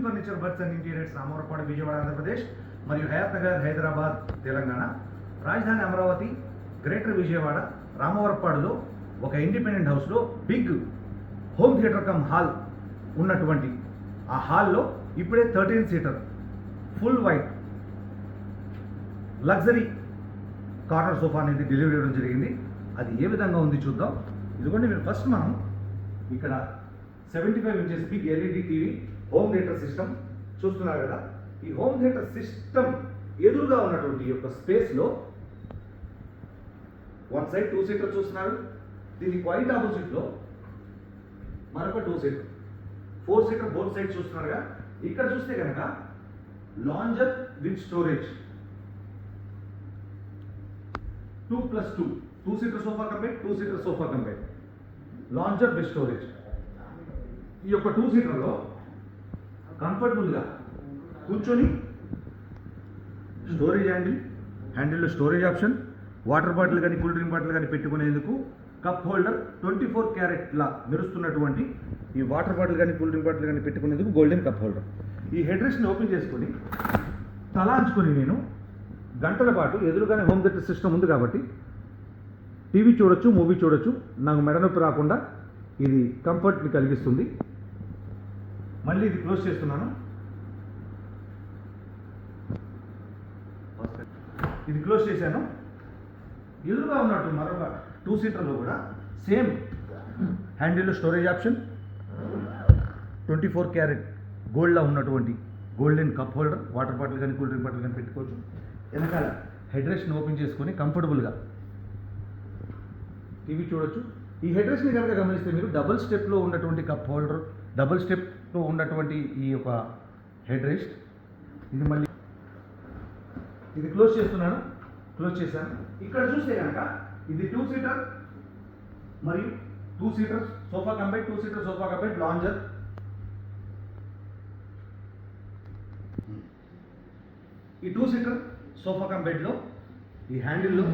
Lakshmi furniture బర్త్స్ and interiors Ramavarapadu Vijayawada Andhra Pradesh మరియు హయాత్ నగర్ హైదరాబాద్ తెలంగాణ. రాజధాని అమరావతి గ్రేటర్ విజయవాడ రామవరపాడులో ఒక ఇండిపెండెంట్ హౌస్లో big home theatre cum hall ఉన్నటువంటి ఆ హాల్లో ఇప్పుడే thirteen seater full white luxury corner sofa అనేది డెలివరీ ఇవ్వడం జరిగింది. అది ఏ విధంగా ఉంది చూద్దాం. ఇదిగోండి మీరు ఫస్ట్ మనం ఇక్కడ seventy five inches big LED TV home theatre system చూస్తున్నారు కదా? ఈ హోమ్ థియేటర్ సిస్టమ్ ఎదురుగా ఉన్నటువంటి ఈ యొక్క స్పేస్లో వన్ సైడ్ టూ సీటర్ చూస్తున్నారు. దీని క్వైట్ ఆపోజిట్లో మరొక two seater four seater both side చూస్తున్నారుగా ఇక్కడ చూస్తే కనుక lounger with storage two plus two two seater sofa company two seater sofa company lounger with storage ఈ యొక్క టూ సీటర్లో కంఫర్టబుల్గా కూర్చొని స్టోరేజ్ హ్యాండిల్ హ్యాండిల్లో స్టోరేజ్ ఆప్షన్ వాటర్ బాటిల్ కానీ కూల్ డ్రింక్ బాటిల్ కానీ పెట్టుకునేందుకు కప్ హోల్డర్ ట్వంటీ ఫోర్ క్యారెట్లా మెరుస్తున్నటువంటి ఈ వాటర్ బాటిల్ కానీ కూల్ డ్రింక్ బాటిల్ కానీ పెట్టుకునేందుకు గోల్డెన్ కప్ హోల్డర్. ఈ హెడ్ రెస్ట్ని ఓపెన్ చేసుకొని తలాంచుకొని నేను గంటల పాటు ఎదురుగానే హోమ్ థియేటర్ సిస్టమ్ ఉంది కాబట్టి టీవీ చూడొచ్చు మూవీ చూడొచ్చు. నాకు మెడ నొప్పి రాకుండా ఇది కంఫర్ట్ని కలిగిస్తుంది. మళ్ళీ ఇది క్లోజ్ చేస్తున్నాను. ఇది క్లోజ్ చేశాను. ఎదురుగా ఉన్నట్టు మరొక టూ సీటర్లో కూడా same హ్యాండిల్లో storage option twenty four carat గోల్డ్లో ఉన్నటువంటి golden cup holder water bottle కానీ కూల్ డ్రింక్ బాటిల్ కానీ పెట్టుకోవచ్చు. వెనకాల హెడ్ రెస్ట్ని ఓపెన్ చేసుకొని కంఫర్టబుల్గా టీవీ చూడొచ్చు. ఈ హెడ్ రెస్ట్ని కనుక గమనిస్తే మీరు డబుల్ స్టెప్లో ఉన్నటువంటి కప్ హోల్డర్ డబుల్ స్టెప్లో ఉన్నటువంటి ఈ యొక్క హెడ్ రెస్ట్. ఇది మళ్ళీ ఇది క్లోజ్ చేస్తున్నాను. క్లోజ్ చేశాను. ఇక్కడ చూస్తే కనుక ఇది టూ సీటర్ మరియు two seater sofa company two seater sofa company lounger. ఈ టూ సీటర్ సోఫా కమ్ బెడ్లో ఈ హ్యాండిల్లో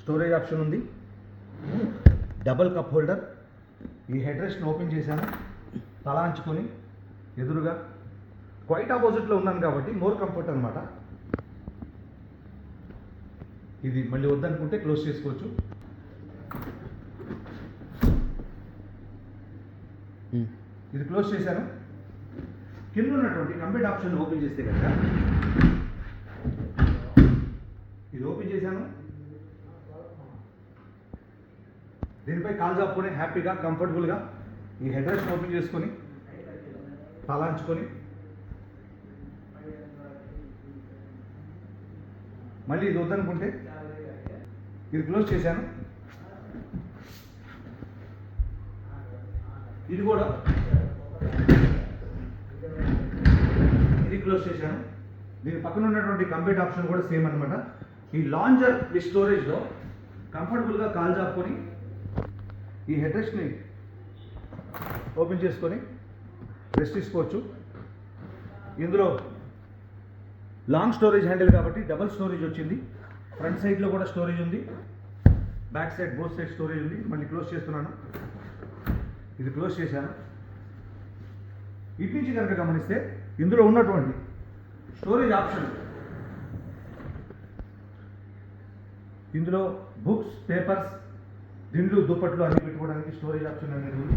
స్టోరేజ్ ఆప్షన్ ఉంది. డబల్ కప్ హోల్డర్ ఈ హెడ్ రెస్ట్ని ఓపెన్ చేశాను. తలాంచుకొని ఎదురుగా క్వైట్ ఆపోజిట్లో ఉన్నాను కాబట్టి మోర్ కంఫర్ట్ అనమాట ఇది మళ్ళీ వద్దనుకుంటే క్లోజ్ చేసుకోవచ్చు. ఇది క్లోజ్ చేశాను. కింద ఉన్నటువంటి కంబైట్ ఆప్షన్ ఓపెన్ చేస్తే కనుక ఇది ఓపెన్ చేశాను. దీనిపై కాల్ చాపుకొని హ్యాపీగా కంఫర్టబుల్గా ఈ హెడ్ రెస్ట్ ఓపెన్ చేసుకొని తలాంచుకొని మళ్ళీ ఇది వద్దనుకుంటే ఇది క్లోజ్ చేశాను. ఇది కూడా ఇది క్లోజ్ చేశాను. దీని పక్కన ఉన్నటువంటి కంప్లీట్ ఆప్షన్ కూడా సేమ్ అనమాట ఈ లాంజర్ ఈ స్టోరేజ్లో కంఫర్టబుల్గా కాల్ చాపుకొని ఈ హెడ్రెస్ట్ని ఓపెన్ చేసుకొని రెస్ట్ తీసుకోవచ్చు. ఇందులో లాంగ్ స్టోరేజ్ హ్యాండిల్ కాబట్టి డబల్ స్టోరేజ్ వచ్చింది. ఫ్రంట్ సైడ్లో కూడా స్టోరేజ్ ఉంది. Back side both side storage ఉంది. మళ్ళీ క్లోజ్ చేస్తున్నాను. ఇది క్లోజ్ చేశాను. ఇటు నుంచి కనుక గమనిస్తే ఇందులో ఉన్నటువంటి స్టోరేజ్ ఆప్షన్ ఇందులో బుక్స్ పేపర్స్ దిండ్లు దుప్పట్లు అన్ని పెట్టుకోవడానికి స్టోరేజ్ ఆప్షన్ అనేది ఉంది.